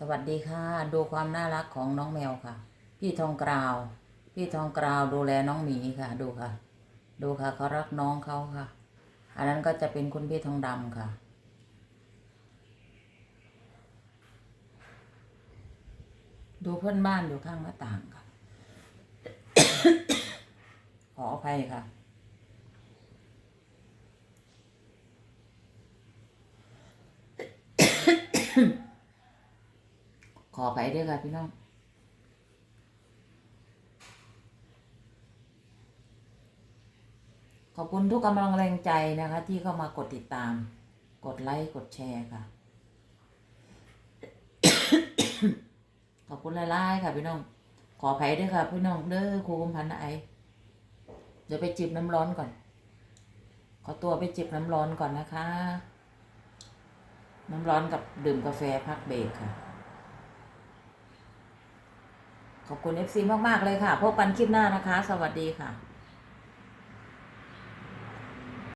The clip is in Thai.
สวัสดีค่ะ ดูความน่ารักของน้องแมวค่ะ พี่ทองกราว พี่ทองกราวดูแลน้องหมีค่ะ ดูค่ะ ดูค่ะเขารักน้องเขาค่ะ อันนั้นก็จะเป็นคุณพี่ทองดำค่ะ ดูเพื่อนบ้านอยู่ข้างหน้าต่างค่ะ ขออภัยค่ะ ขออภัยด้วยค่ะพี่น้อง ขอบคุณทุกกำลังแรงใจนะคะ ที่เข้ามากดติดตาม กดไลค์ กดแชร์ค่ะ ขอบคุณหลายๆค่ะพี่น้อง ขออภัยด้วยค่ะพี่น้องเด้อครูกุมพันธ์นะไอเดี๋ยวไปจิบน้ำร้อนก่อน ขอตัวไปจิบน้ำร้อนก่อนนะคะ น้ำร้อนกับดื่มกาแฟพักเบรกค่ะ ขอบคุณ FC มาก ๆ เลยค่ะ พบกันคลิปหน้านะคะ สวัสดีค่ะ